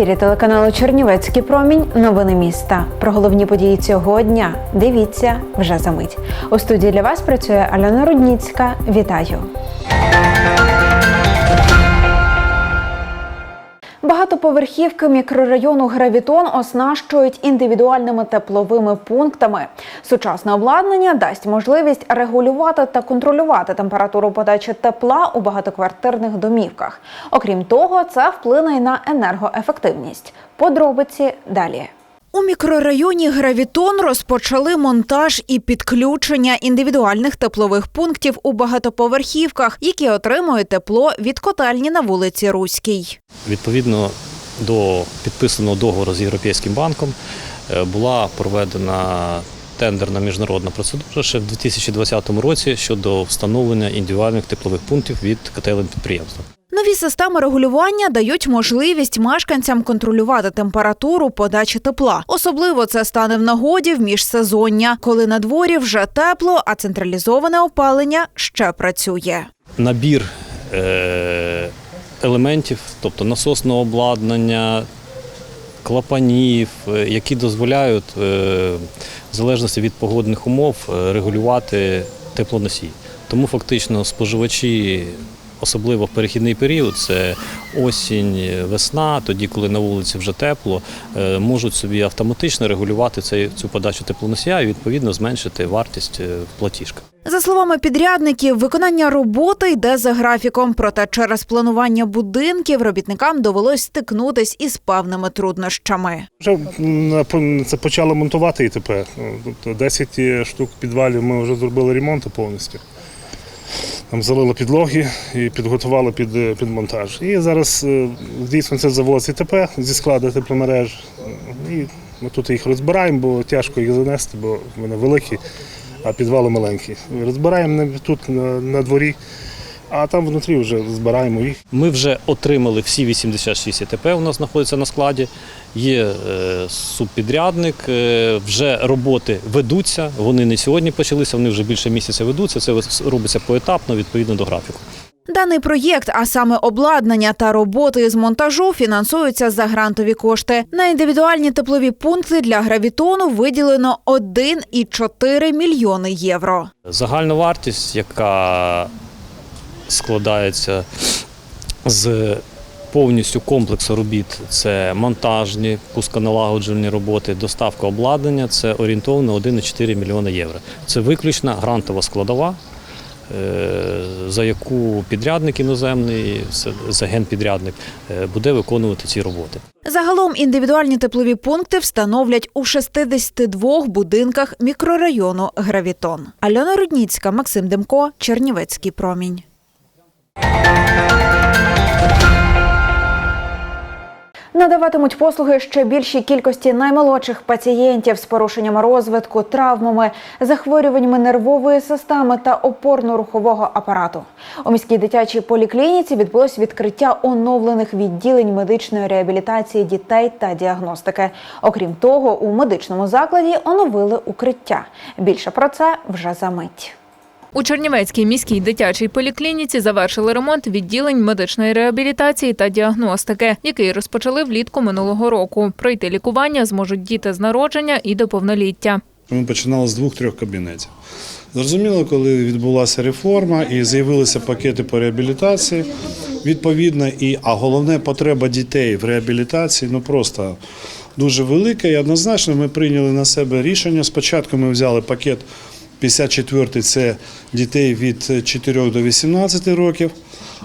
ефірі телеканалу Чернівецький промінь. Новини міста. Про головні події цього дня. Дивіться вже за мить. У студії для вас працює Альона Рудніцька. Вітаю. Багатоповерхівки мікрорайону Гравітон оснащують індивідуальними тепловими пунктами. Сучасне обладнання дасть можливість регулювати та контролювати температуру подачі тепла у багатоквартирних домівках. Окрім того, це вплине й на енергоефективність. Подробиці далі. У мікрорайоні Гравітон розпочали монтаж і підключення індивідуальних теплових пунктів у багатоповерхівках, які отримують тепло від котельні на вулиці Руській. Відповідно до підписаного договору з Європейським банком е, була проведена тендерна міжнародна процедура ще в 2020 році щодо встановлення індивідуальних теплових пунктів від котелень підприємства. Нові системи регулювання дають можливість мешканцям контролювати температуру подачі тепла. Особливо це стане в нагоді в міжсезоння, коли на дворі вже тепло, а централізоване опалення ще працює. Набір е, елементів, тобто насосного обладнання, клапанів, е, які дозволяють е, в залежності від погодних умов регулювати теплоносій. Тому фактично споживачі, особливо в перехідний період, це осінь, весна, тоді, коли на вулиці вже тепло, е, можуть собі автоматично регулювати цей- цю подачу теплоносія і відповідно зменшити вартість е, в платіжках. За словами підрядників, виконання роботи йде за графіком. Проте через планування будинків робітникам довелось стикнутись із певними труднощами. Вже це почали монтувати ІТП. Ну, Тобто 10 штук підвалів ми вже зробили ремонт повністю. Там залили підлоги і підготували під, е, під монтаж. І зараз е, це завоз ІТП зі складу тепломереж. І ми тут їх розбираємо, бо тяжко їх занести, бо вони великі, а підвали маленькі. Розбираємо тут на, дворі, а там внутрі вже збираємо їх. Ми вже отримали всі 86 ІТП, у нас знаходиться на складі. Є е, субпідрядник, е, вже роботи ведуться. Вони не сьогодні почалися, вони вже більше місяця ведуться. Це робиться поетапно, відповідно до графіку. Даний проєкт, а саме обладнання та роботи з монтажу, фінансуються за грантові кошти. На індивідуальні теплові пункти для гравітону виділено 1,4 мільйони євро. Загальна вартість, яка складається з повністю комплексу робіт, це монтажні, пусконалагоджувальні роботи, доставка обладнання, це орієнтовно 1,4 мільйона євро. Це виключна грантова складова. е, За яку підрядник іноземний, це- за генпідрядник, е, буде виконувати ці роботи. Загалом індивідуальні теплові пункти встановлять у 62 будинках мікрорайону Гравітон. Альона Рудніцька, Максим Демко, Чернівецький промінь. Надаватимуть послуги ще більшій кількості наймолодших пацієнтів з порушеннями розвитку, травмами, захворюваннями нервової системи та опорно-рухового апарату. У міській дитячій поліклініці відбулось відкриття оновлених відділень медичної реабілітації дітей та діагностики. Окрім того, у медичному закладі оновили укриття. Більше про це вже за мить. У Чернівецькій міській дитячій поліклініці завершили ремонт відділень медичної реабілітації та діагностики, який розпочали влітку минулого року. Пройти лікування зможуть діти з народження і до повноліття. Ми починали з двох-трьох кабінетів. Зрозуміло, коли відбулася реформа і з'явилися пакети по реабілітації, відповідно, і, а головне потреба дітей в реабілітації ну просто дуже велика. І однозначно ми прийняли на себе рішення. Спочатку ми взяли пакет 54 це дітей від 4 до 18 років.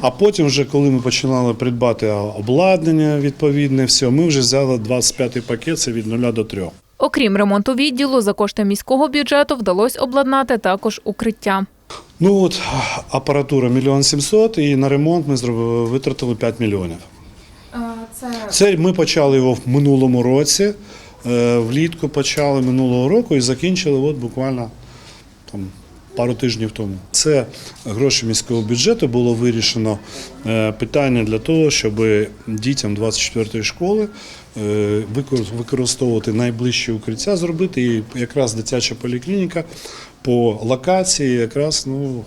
А потім, вже коли ми починали придбати обладнання відповідне, все, ми вже взяли 25-й пакет, це від 0 до 3. Окрім ремонту відділу, за кошти міського бюджету вдалося обладнати також укриття. Ну от апаратура мільйон сімсот, і на ремонт ми зробили, витратили 5 мільйонів. Це це ми почали його в минулому році. е, Влітку почали минулого року і закінчили от буквально там, пару тижнів тому. Це гроші міського бюджету було вирішено е, питання для того, щоб дітям 24-ї школи е, використовувати найближчі укриття, зробити і якраз дитяча поліклініка по локації якраз ну,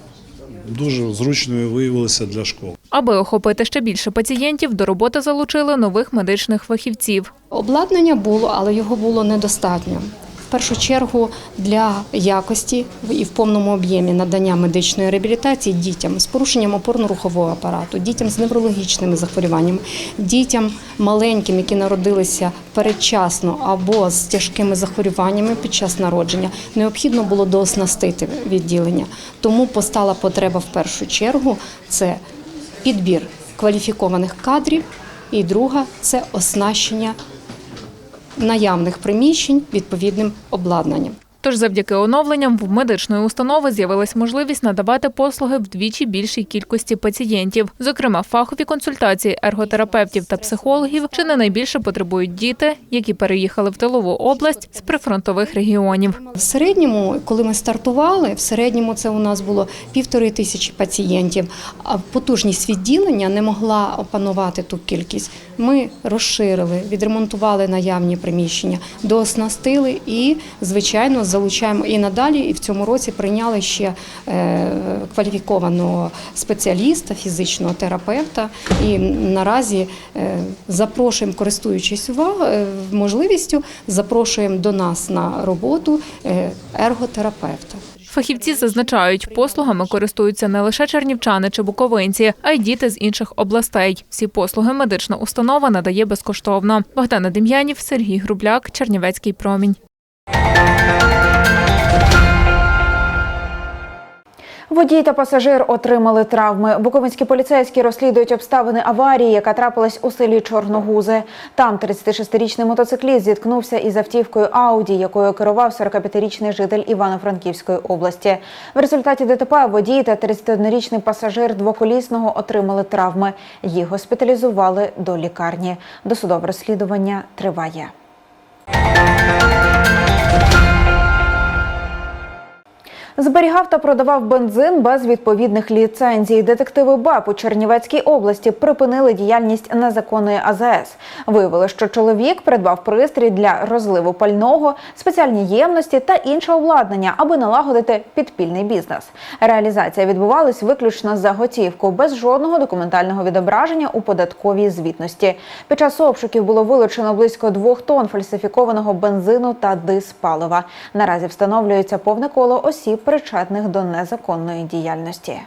дуже зручною виявилися для школ. Аби охопити ще більше пацієнтів, до роботи залучили нових медичних фахівців. Обладнання було, але його було недостатньо. В першу чергу для якості і в повному об'ємі надання медичної реабілітації дітям з порушенням опорно-рухового апарату, дітям з неврологічними захворюваннями, дітям маленьким, які народилися передчасно або з тяжкими захворюваннями під час народження, необхідно було дооснастити відділення. Тому постала потреба в першу чергу це підбір кваліфікованих кадрів, і друга це оснащення наявних приміщень відповідним обладнанням. Тож завдяки оновленням в медичної установи з'явилась можливість надавати послуги вдвічі більшій кількості пацієнтів. Зокрема, фахові консультації ерготерапевтів та психологів чи не найбільше потребують діти, які переїхали в тилову область з прифронтових регіонів. В середньому, коли ми стартували, в середньому це у нас було півтори тисячі пацієнтів, а потужність відділення не могла опанувати ту кількість. Ми розширили, відремонтували наявні приміщення, дооснастили і, звичайно, залучаємо і надалі. І в цьому році прийняли ще е, кваліфікованого спеціаліста, фізичного терапевта. І наразі е, запрошуємо, користуючись увагою, можливістю, запрошуємо до нас на роботу е, ерготерапевта. Фахівці зазначають, послугами користуються не лише чернівчани чи буковинці, а й діти з інших областей. Всі послуги медична установа надає безкоштовно. Богдана Дем'янів, Сергій Грубляк, Чернівецький промінь. Водій та пасажир отримали травми. Буковинські поліцейські розслідують обставини аварії, яка трапилась у селі Чорногузи. Там 36-річний мотоцикліст зіткнувся із автівкою Ауді, якою керував 45-річний житель Івано-Франківської області. В результаті ДТП водій та 31-річний пасажир двоколісного отримали травми. Їх госпіталізували до лікарні. Досудове розслідування триває. Зберігав та продавав бензин без відповідних ліцензій. Детективи БАП у Чернівецькій області припинили діяльність незаконної АЗС. Виявили, що чоловік придбав пристрій для розливу пального, спеціальні ємності та інше обладнання, аби налагодити підпільний бізнес. Реалізація відбувалась виключно за готівку, без жодного документального відображення у податковій звітності. Під час обшуків було вилучено близько двох тонн фальсифікованого бензину та диспалива. Наразі встановлюється повне коло осіб, причетних до незаконної діяльності.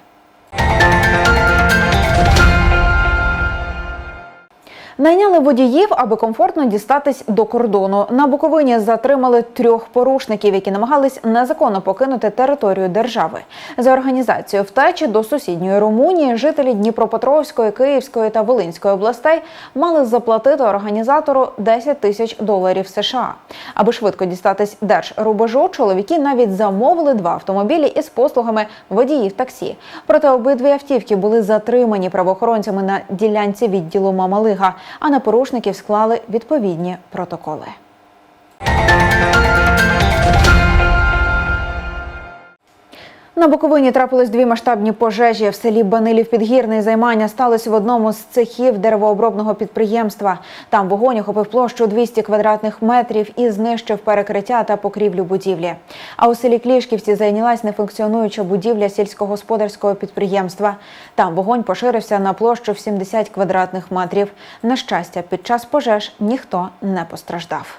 Найняли водіїв, аби комфортно дістатись до кордону. На Буковині затримали трьох порушників, які намагались незаконно покинути територію держави. За організацію втечі до сусідньої Румунії жителі Дніпропетровської, Київської та Волинської областей мали заплатити організатору 10 тисяч доларів США. Аби швидко дістатись держрубежу, чоловіки навіть замовили два автомобілі із послугами водіїв таксі. Проте обидві автівки були затримані правоохоронцями на ділянці відділу Мамалига, а на порушників склали відповідні протоколи. На Буковині трапились дві масштабні пожежі. В селі Банилів Підгірний займання сталося в одному з цехів деревообробного підприємства. Там вогонь охопив площу 200 квадратних метрів і знищив перекриття та покрівлю будівлі. А у селі Клішківці зайнялась нефункціонуюча будівля сільськогосподарського підприємства. Там вогонь поширився на площу в 70 квадратних метрів. На щастя, під час пожеж ніхто не постраждав.